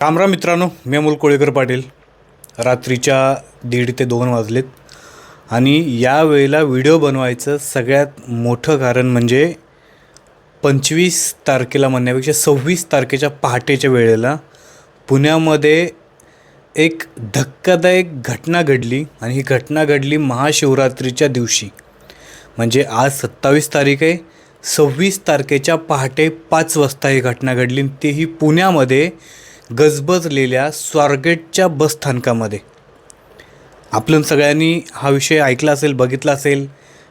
कामरा मित्रांनो मी अमोल कोळेकर पाटील. रात्रीच्या दीड ते दोन वाजलेत आणि या वेळेला व्हिडिओ बनवायचं सगळ्यात मोठं कारण म्हणजे पंचवीस तारखेला म्हणण्यापेक्षा सव्वीस तारखेच्या पहाटेच्या वेळेला पुण्यामध्ये एक धक्कादायक घटना घडली आणि ही घटना घडली महाशिवरात्रीच्या दिवशी. म्हणजे आज सत्तावीस तारीख आहे. सव्वीस तारखेच्या पहाटे पाच वाजता ही घटना घडली आणि तेही पुण्यामध्ये गजबजलेल्या स्वारगेटच्या बसस्थानकामध्ये आपण सगळ्यांनी हा विषय ऐकला असेल बघितला असेल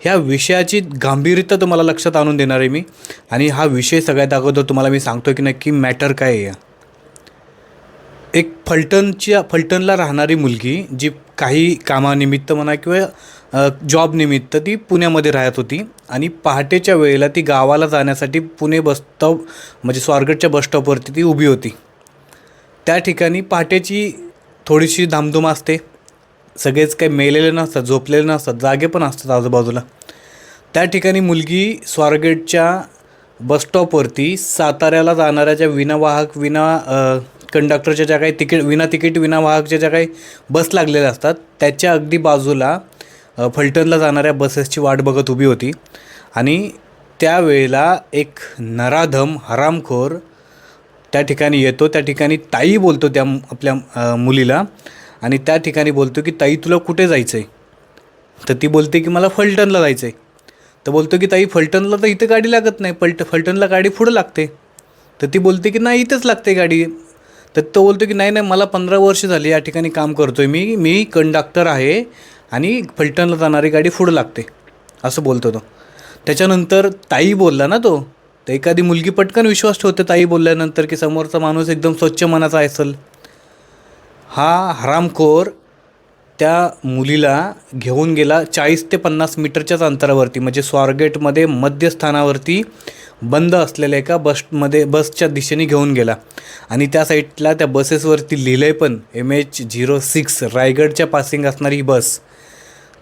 ह्या विषयाची गांभीर्यता तुम्हाला लक्षात आणून देणार आहे मी. आणि हा विषय सगळ्यात अगोदर तुम्हाला मी सांगतो की नक्की मॅटर काय आहे एक फलटणच्या फलटणला राहणारी मुलगी जी काही कामानिमित्त म्हणा किंवा जॉबनिमित्त ती पुण्यामध्ये राहत होती. आणि पहाटेच्या वेळेला ती गावाला जाण्यासाठी पुणे बसस्टॉप म्हणजे स्वारगेटच्या बसस्टॉपवरती ती उभी होती. त्या ठिकाणी पहाटेची थोडीशी धामधूम असते. सगळेच काही मेलेले नसतात झोपलेले नसतात जागे पण असतात आजूबाजूला. त्या ठिकाणी मुलगी स्वारगेटच्या बसस्टॉपवरती साताऱ्याला जाणाऱ्या ज्या विनावाहक विना कंडक्टरच्या ज्या काही तिकीट विना तिकीट विनावाहकच्या ज्या काही बस लागलेल्या असतात त्याच्या अगदी बाजूला फलटणला जाणाऱ्या बसेसची वाट बघत उभी होती. आणि त्यावेळेला एक नराधम हरामखोर त्या ठिकाणी येतो त्या ठिकाणी ताई बोलतो त्या आपल्या मुलीला आणि त्या ठिकाणी बोलतो की ताई तुला कुठे जायचं आहे तर ती बोलते की मला फलटणला जायचं आहे तर बोलतो की ताई फलटणला तर इथं गाडी लागत नाही. पलट फलटणला गाडी पुढं लागते. तर ती बोलते की नाही इथंच लागते गाडी. तर तो बोलतो की नाही नाही मला पंधरा वर्ष झाली या ठिकाणी काम करतो आहे मी. मी कंडक्टर आहे आणि फलटणला जाणारी गाडी पुढं लागते. असं बोलतो तो. त्याच्यानंतर ताई बोलला ना तो तर एखादी मुलगी पटकन विश्वास ठेवते ताई बोलल्यानंतर की समोरचा माणूस एकदम स्वच्छ मनाचा असेल हा हरामखोर त्या मुलीला घेऊन गेला चाळीस ते पन्नास मीटरच्याच अंतरावरती म्हणजे स्वारगेटमध्ये मध्यस्थानावरती बंद असलेल्या एका बसमध्ये बसच्या दिशेने घेऊन गेला. आणि त्या साईडला त्या बसेसवरती लिहिलं आहे पण एम एच झिरो सिक्स रायगडच्या पासिंग असणारी ही बस.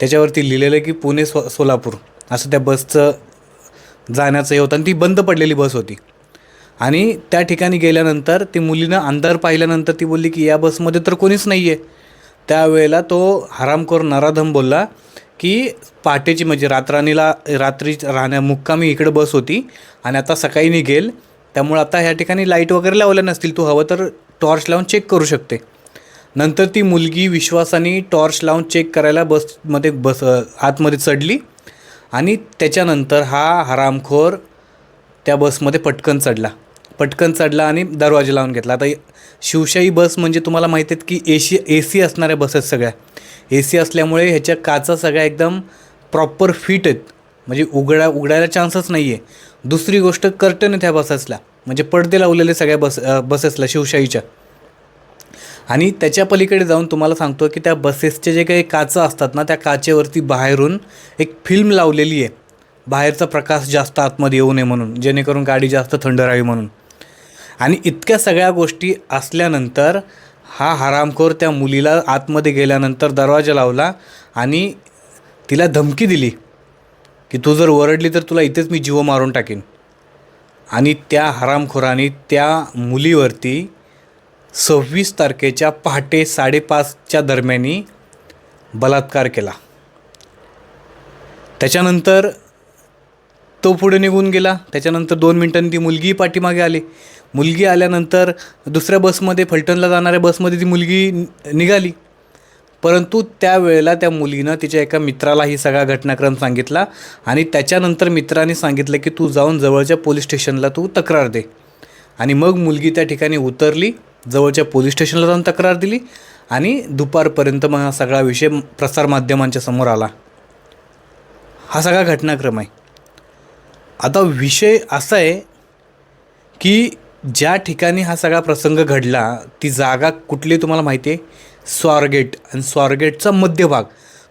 त्याच्यावरती लिहिलेलं आहे की पुणे सो सोलापूर. असं त्या बसचं जाण्याचं हे होतं आणि ती बंद पडलेली बस होती. आणि त्या ठिकाणी गेल्यानंतर ती मुलीनं अंधार पाहिल्यानंतर ती बोलली की या बसमध्ये तर कोणीच नाही आहे त्यावेळेला तो हरामखोर नराधम बोलला की पहाटेची म्हणजे रात्रानीला रात्री राहण्या मुक्कामी इकडं बस होती आणि आता सकाळी निघेल. त्यामुळे आता ह्या ठिकाणी लाइट वगैरे लावल्या नसतील. तू हवं तर टॉर्च लावून चेक करू शकते. नंतर ती मुलगी विश्वासाने टॉर्च लावून चेक करायला बसमध्ये बस आतमध्ये चढली. आणि त्याच्यानंतर हा हरामखोर त्या बसमध्ये पटकन चढला. पटकन चढला आणि दरवाजा लावून घेतला. आता शिवशाही बस म्हणजे तुम्हाला माहिती आहेत की एसी ए सी असणाऱ्या बसेस सगळ्या. ए सी असल्यामुळे ह्याच्या काचा सगळ्या एकदम प्रॉपर फिट आहेत. म्हणजे उघडा उघडायला चान्सच नाही आहे दुसरी गोष्ट कर्टन आहे त्या बसेसला. म्हणजे पडदे लावलेले सगळ्या बस बसेसला शिवशाहीच्या. आणि त्याच्या पलीकडे जाऊन तुम्हाला सांगतो की त्या बसेसचे जे काही काचं असतात ना त्या काचेवरती बाहेरून एक फिल्म लावलेली आहे. बाहेरचा प्रकाश जास्त आतमध्ये येऊ नये म्हणून जेणेकरून गाडी जास्त थंड राहावी म्हणून. आणि इतक्या सगळ्या गोष्टी असल्यानंतर हा हरामखोर त्या मुलीला आतमध्ये गेल्यानंतर दरवाजा लावला आणि तिला धमकी दिली की तू जर ओरडली तर तुला इथेच मी जीव मारून टाकेन. आणि त्या हरामखोराने त्या मुलीवरती सव्वीस तारखेच्या पहाटे साडेपाचच्या दरम्यानी बलात्कार केला. त्याच्यानंतर तो पुढे निघून गेला. त्याच्यानंतर दोन मिनिटांनी ती मुलगी पाठीमागे आली. मुलगी आल्यानंतर दुसऱ्या बसमध्ये फलटणला जाणाऱ्या बसमध्ये ती मुलगी निघाली. परंतु त्यावेळेला त्या मुलीनं तिच्या एका मित्राला ही सगळा घटनाक्रम सांगितला आणि त्याच्यानंतर मित्राने सांगितलं की तू जाऊन जवळच्या पोलीस स्टेशनला तू तक्रार दे. आणि मग मुलगी त्या ठिकाणी उतरली. जवळच्या पोलीस स्टेशनला जाऊन तक्रार दिली आणि दुपारपर्यंत मग हा सगळा विषय प्रसारमाध्यमांच्या समोर आला. हा सगळा घटनाक्रम आहे. आता विषय असा आहे की ज्या ठिकाणी हा सगळा प्रसंग घडला ती जागा कुठली तुम्हाला माहिती आहे? स्वारगेट. आणि स्वारगेटचा मध्यभाग.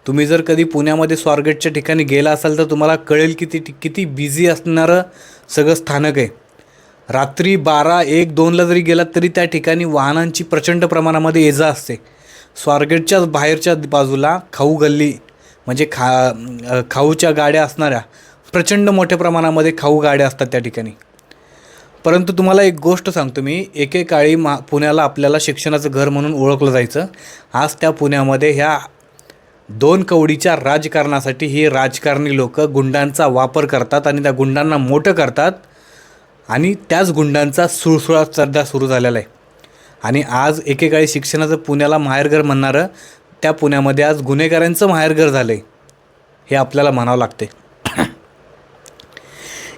तुम्ही जर कधी पुण्यामध्ये स्वारगेटच्या ठिकाणी गेला असाल तर तुम्हाला कळेल की ती किती बिझी असणारं सगळं स्थानक आहे. रात्री बारा एक दोनला जरी गेलात तरी त्या ठिकाणी वाहनांची प्रचंड प्रमाणामध्ये ये जा असते. स्वारगेटच्याच बाहेरच्या बाजूला खाऊ गल्ली म्हणजे खा खाऊच्या गाड्या असणाऱ्या प्रचंड मोठ्या प्रमाणामध्ये खाऊ गाड्या असतात त्या ठिकाणी. परंतु तुम्हाला एक गोष्ट सांगतो मी एकेकाळी मा पुण्याला आपल्याला शिक्षणाचं घर म्हणून ओळखलं जायचं. आज त्या पुण्यामध्ये ह्या दोन कवडीच्या राजकारणासाठी ही राजकारणी लोक गुंडांचा वापर करतात आणि त्या गुंडांना मोठं करतात. आणि त्याच गुंडांचा सुळसुळाट सध्या सुरू झालेला आहे. आणि आज एकेकाळी शिक्षणाचं पुण्याला माहेरघर म्हणणारं त्या पुण्यामध्ये आज गुन्हेगारांचं माहेरघर झालं आहे हे आपल्याला म्हणावं लागते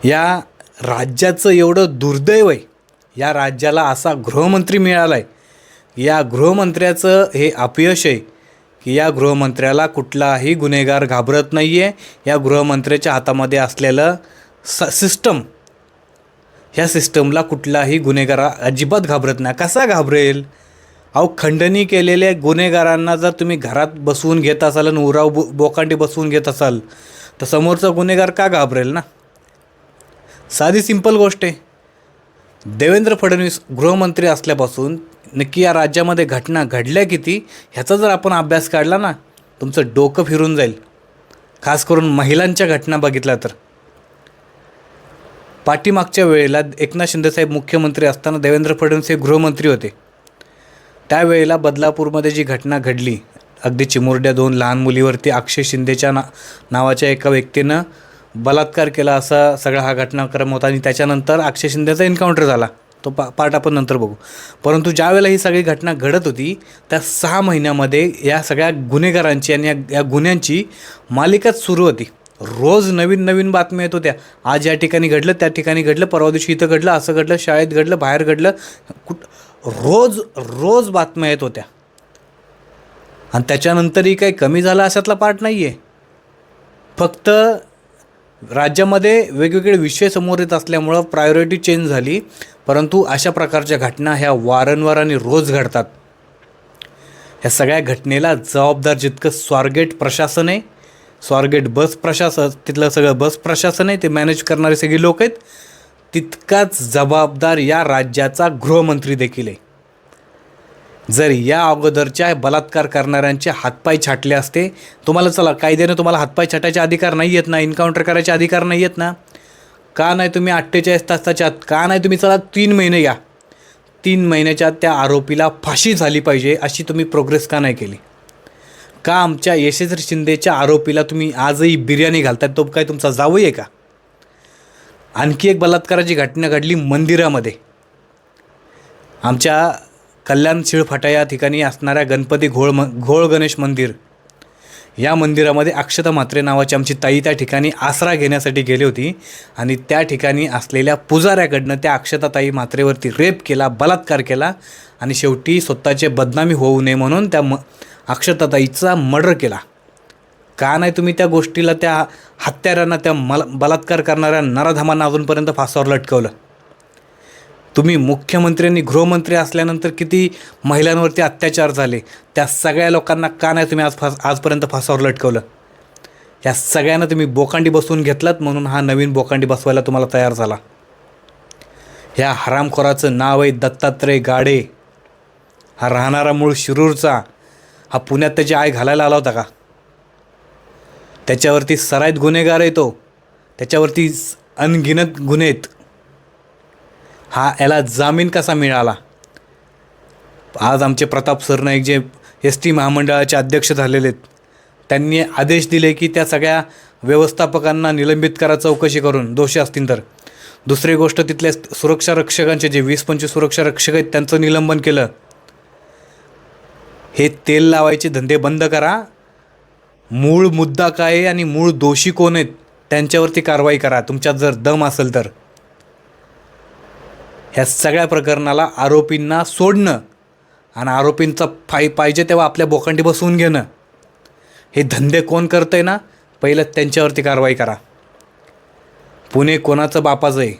या राज्याचं एवढं दुर्दैव आहे या राज्याला असा गृहमंत्री मिळाला आहे या गृहमंत्र्याचं हे अपयश आहे की या गृहमंत्र्याला कुठलाही गुन्हेगार घाबरत नाही आहे या गृहमंत्र्याच्या हातामध्ये असलेलं स सिस्टम ह्या सिस्टमला कुठलाही गुन्हेगार अजिबात घाबरत नाही. कसा घाबरेल? अहो खंडणी केलेल्या गुन्हेगारांना जर तुम्ही घरात बसवून घेत असाल आणि उराव बो बोकांडी बसवून घेत असाल तर समोरचा गुन्हेगार का घाबरेल ना? साधी सिंपल गोष्ट आहे. देवेंद्र फडणवीस गृहमंत्री असल्यापासून नक्की या राज्यामध्ये घटना घडल्या किती ह्याचा जर आपण अभ्यास काढला ना तुमचं डोकं फिरून जाईल. खास करून महिलांच्या घटना बघितल्या तर. पाठीमागच्या वेळेला एकनाथ शिंदेसाहेब मुख्यमंत्री असताना देवेंद्र फडणवीस हे गृहमंत्री होते. त्यावेळेला बदलापूरमध्ये जी घटना घडली अगदी चिमुरड्या दोन लहान मुलीवरती अक्षय शिंदेच्या ना नावाच्या एका व्यक्तीनं बलात्कार केला असा सगळा हा घटनाक्रम होता आणि त्याच्यानंतर अक्षय शिंदेचा एन्काउंटर झाला. तो पा पार्ट आपण नंतर बघू. परंतु ज्यावेळेला ही सगळी घटना घडत होती त्या सहा महिन्यामध्ये या सगळ्या गुन्हेगारांची आणि या या गुन्ह्यांची मालिकाच सुरू होती. रोज नवीन नवीन बातम्या येत होत्या. आज या ठिकाणी घडलं त्या ठिकाणी घडलं परवा दिवशी इथं घडलं असं घडलं शाळेत घडलं बाहेर घडलं. कुठ रोज रोज बातम्या येत होत्या. आणि त्याच्यानंतरही काही कमी झालं अशातला पार्ट नाही आहे फक्त राज्यामध्ये वेगवेगळे विषय समोर येत असल्यामुळं प्रायोरिटी चेंज झाली. परंतु अशा प्रकारच्या घटना ह्या वारंवार आणि रोज घडतात. ह्या सगळ्या घटनेला जबाबदार जितकं स्वारगेट प्रशासन आहे स्वारगेट बस प्रशासन तिथलं सगळं बस प्रशासन आहे ते मॅनेज करणारे सगळे लोक आहेत. तितकाच जबाबदार या राज्याचा गृहमंत्री देखील आहे. जर या अगोदरच्या बलात्कार करणाऱ्यांचे हातपाय छाटले असते तुम्हाला चला कायद्याने तुम्हाला हातपाय छाटायचे अधिकार नाही आहेत ना एन्काउंटर करायचे अधिकार नाही आहेत ना? का नाही तुम्ही अठ्ठेचाळीस तासाच्या आत का नाही तुम्ही चला तीन महिने या? तीन महिन्याच्या आत त्या आरोपीला फाशी झाली पाहिजे अशी तुम्ही प्रोग्रेस का नाही केली? का आमच्या यशस्वी शिंदेच्या आरोपीला तुम्ही आजही बिर्याणी घालतात तो काय तुमचा जावई आहे का? आणखी एक बलात्काराची घटना घडली मंदिरामध्ये. आमच्या कल्याण शिळफाटा या ठिकाणी असणाऱ्या गणपती घोळ म घोळ गणेश मंदिर या मंदिरामध्ये अक्षता म्हात्रे नावाची आमची ताई त्या ठिकाणी आसरा घेण्यासाठी गेली होती आणि त्या ठिकाणी असलेल्या पुजाऱ्याकडनं त्या अक्षता ताई म्हात्रेवरती रेप केला बलात्कार केला आणि शेवटी स्वतःचे बदनामी होऊ नये म्हणून त्या म अक्षताताईचा मर्डर केला. का नाही तुम्ही त्या गोष्टीला त्या हत्यारांना त्या मल बलात्कार करणाऱ्या नराधामांना अजूनपर्यंत फासावर लटकवलं? तुम्ही मुख्यमंत्री आणि गृहमंत्री असल्यानंतर किती महिलांवरती अत्याचार झाले? त्या सगळ्या लोकांना का नाही तुम्ही आज फास आजपर्यंत फासावर लटकवलं? या सगळ्यांना तुम्ही बोकांडी बसवून घेतलात म्हणून हा नवीन बोकांडी बसवायला तुम्हाला तयार झाला. ह्या हरामखोराचं नाव आहे दत्तात्रय गाडे. हा राहणारा मूळ शिरूरचा हा पुण्यात त्याची आय घालायला आला होता का? त्याच्यावरती सराईत गुन्हेगार आहे तो. त्याच्यावरती अनगिनत गुन्हे आहेत. हा याला जामीन कसा मिळाला? आज आमचे प्रताप सरनाईक जे एस टी महामंडळाचे अध्यक्ष झालेले आहेत त्यांनी आदेश दिले की त्या सगळ्या व्यवस्थापकांना निलंबित करा चौकशी करून दोषी असतील तर. दुसरी गोष्ट तिथल्या सुरक्षा रक्षकांचे जे वीस पंचवीस सुरक्षा रक्षक आहेत त्यांचं निलंबन केलं. हे तेल लावायचे धंदे बंद करा. मूळ मुद्दा काय आहे आणि मूळ दोषी कोण आहेत त्यांच्यावरती कारवाई करा. तुमच्यात जर दम असेल तर. ह्या सगळ्या प्रकरणाला आरोपींना सोडणं आणि आरोपींचा फाय पाहिजे तेव्हा आपल्या बोकांडी बसवून घेणं. हे धंदे कोण करतं आहे ना पहिलं त्यांच्यावरती कारवाई करा. पुणे कोणाचं बापाचं आहे?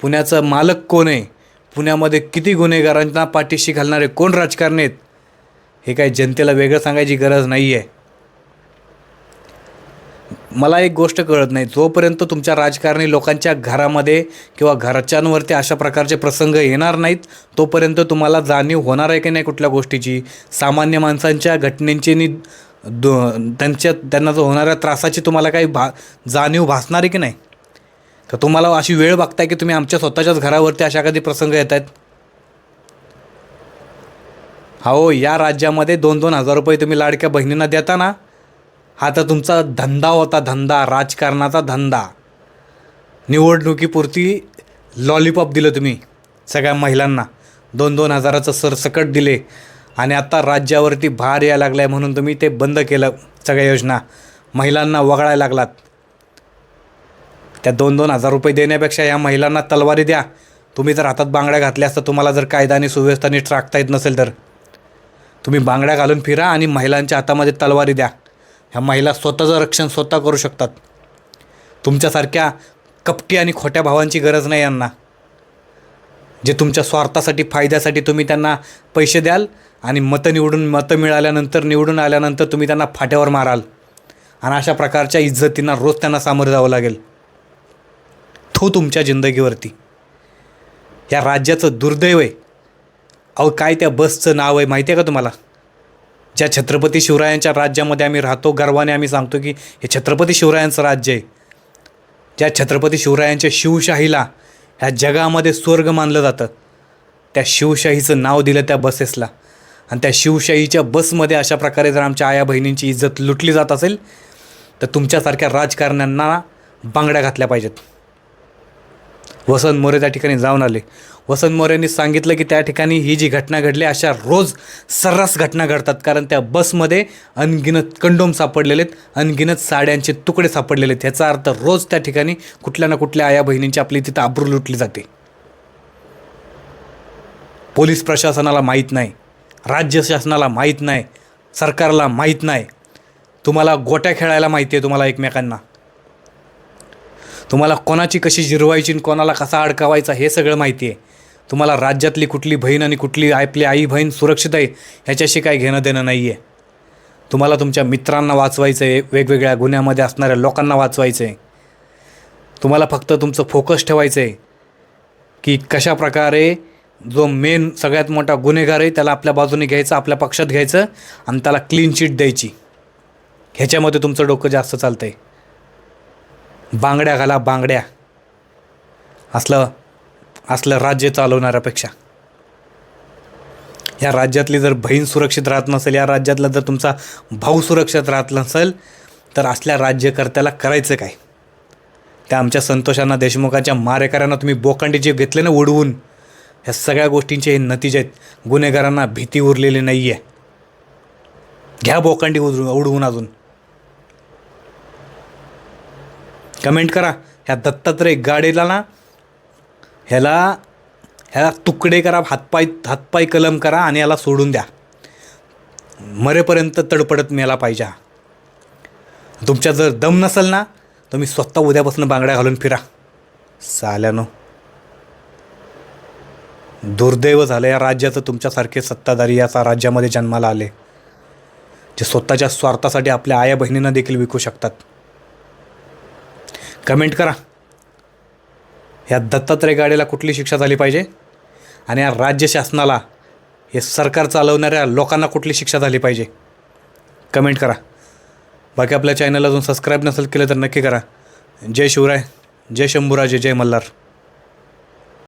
पुण्याचं मालक कोण आहे? पुण्यामध्ये किती गुन्हेगारांना पाठीशी घालणारे कोण राजकारणी आहेत? हे काय जनतेला वेगळं सांगायची गरज नाही आहे मला एक गोष्ट कळत नाही. जोपर्यंत तुमच्या राजकारणी लोकांच्या घरामध्ये किंवा घरच्यांवरती अशा प्रकारचे प्रसंग येणार नाहीत तोपर्यंत तुम्हाला जाणीव होणार आहे की नाही कुठल्या गोष्टीची? सामान्य माणसांच्या घटनेची नि दो त्यांच्या त्यांना जो होणाऱ्या त्रासाची तुम्हाला काही भा जाणीव भासणार आहे की नाही? तर तुम्हाला अशी वेळ बघताय की तुम्ही आमच्या स्वतःच्याच घरावरती अशा कधी प्रसंग येत आहेत हो या राज्यामध्ये दोन दोन हजार रुपये तुम्ही लाडक्या बहिणींना देता ना हा तर तुमचा धंदा होता धंदा राजकारणाचा धंदा. निवडणुकीपुरती लॉलीपॉप दिलं तुम्ही सगळ्या महिलांना. दोन दोन हजाराचं सरसकट दिले आणि आत्ता राज्यावरती भार यायला लागला आहे म्हणून तुम्ही ते बंद केलं सगळ्या योजना. महिलांना वगळायला लागलात. त्या दोन दोन हजार रुपये देण्यापेक्षा या महिलांना तलवारी द्या. तुम्ही जर हातात बांगड्या घातल्या असता तुम्हाला जर कायदा आणि सुव्यवस्था नीट राखता येत नसेल तर. तुम्ही बांगड्या घालून फिरा आणि महिलांच्या हातामध्ये तलवारी द्या. ह्या महिला स्वतःचं रक्षण स्वतः करू शकतात. तुमच्यासारख्या कपटी आणि खोट्या भावांची गरज नाही यांना. जे तुमच्या स्वार्थासाठी फायद्यासाठी तुम्ही त्यांना पैसे द्याल आणि मतं निवडून मतं मिळाल्यानंतर निवडून आल्यानंतर तुम्ही त्यांना फाट्यावर माराल. आणि अशा प्रकारच्या इज्जतींना रोज त्यांना सामोरं जावं लागेल. तो तुमच्या जिंदगीवरती. या राज्याचं दुर्दैव आहे. अहो काय त्या बसचं नाव आहे माहिती आहे का तुम्हाला? ज्या छत्रपती शिवरायांच्या राज्यामध्ये आम्ही राहतो गर्वाने आम्ही सांगतो की हे छत्रपती शिवरायांचं राज्य आहे. ज्या छत्रपती शिवरायांच्या शिवशाहीला ह्या जगामध्ये स्वर्ग मानलं जातं त्या शिवशाहीचं नाव दिलं त्या बसेसला. आणि त्या शिवशाहीच्या बसमध्ये अशा प्रकारे जर आमच्या आया बहिणींची इज्जत लुटली जात असेल तर तुमच्यासारख्या राजकारण्यांना बांगड्या घातल्या पाहिजेत. वसंत मोरे त्या ठिकाणी जाऊन आले. वसंत यांनी सांगितलं की त्या ठिकाणी ही जी घटना घडली अशा रोज सर्रास घटना घडतात. कारण त्या बसमध्ये अनगिनत कंडोम सापडलेले आहेत अनगिनत साड्यांचे तुकडे सापडलेले आहेत. ह्याचा अर्थ रोज त्या ठिकाणी कुठल्या ना कुठल्या आया बहिणींची आपली तिथं आब्रू लुटली जाते. पोलीस प्रशासनाला माहीत नाही राज्य शासनाला माहीत नाही सरकारला माहीत नाही. तुम्हाला गोट्या खेळायला माहिती आहे तुम्हाला एकमेकांना. तुम्हाला कोणाची कशी जिरवायची आणि कोणाला कसा अडकावायचा हे सगळं माहिती आहे. तुम्हाला राज्यातली कुठली बहीण आणि कुठली आपली आई बहीण सुरक्षित आहे ह्याच्याशी काही घेणं देणं नाही आहे तुम्हाला तुमच्या मित्रांना वाचवायचं आहे वेगवेगळ्या गुन्ह्यामध्ये असणाऱ्या लोकांना वाचवायचं आहे तुम्हाला फक्त तुमचं फोकस ठेवायचं आहे की कशा प्रकारे जो मेन सगळ्यात मोठा गुन्हेगार आहे त्याला आपल्या बाजूने घ्यायचं आपल्या पक्षात घ्यायचं आणि त्याला क्लीन चिट द्यायची. ह्याच्यामध्ये तुमचं डोकं जास्त चालतं आहे बांगड्या घाला बांगड्या. असलं असलं राज्य चालवणाऱ्यापेक्षा. या राज्यातली जर बहीण सुरक्षित राहत नसेल या राज्यातला जर तुमचा भाऊ सुरक्षित राहत नसेल तर असल्या राज्यकर्त्याला करायचं काय? त्या आमच्या संतोषांना देशमुखाच्या मारेकऱ्यांना तुम्ही बोकांडी जे घेतले ना उडवून ह्या सगळ्या गोष्टींचे हे नतीजे आहेत. गुन्हेगारांना भीती उरलेली नाही आहे घ्या बोकांडी उडवून उडवून अजून. कमेंट करा. ह्या दत्तात्रय गाडीला ना ह्याला ह्याला तुकडे करा हातपाय हातपाय कलम करा आणि याला सोडून द्या. मरेपर्यंत तडपडत मेला पाहिजे तुमच्या जर दम नसेल ना तुम्ही स्वतः उद्यापासून बांगड्या घालून फिरा. साल्यानो. दुर्दैव झालं या राज्याचं तुमच्यासारखे सत्ताधारी या राज्यामध्ये जन्माला आले जे स्वतःच्या स्वार्थासाठी आपल्या आया बहिणींना देखील विकू शकतात. कमेंट करा. ह्या दत्तात्रय गाडीला कुठली शिक्षा झाली पाहिजे? आणि या राज्य शासनाला हे सरकार चालवणाऱ्या लोकांना कुठली शिक्षा झाली पाहिजे? कमेंट करा. बाकी आपल्या चॅनल अजून सबस्क्राईब नसेल केलं तर नक्की करा. जय शिवराय जय शंभूराजे जय मल्हार.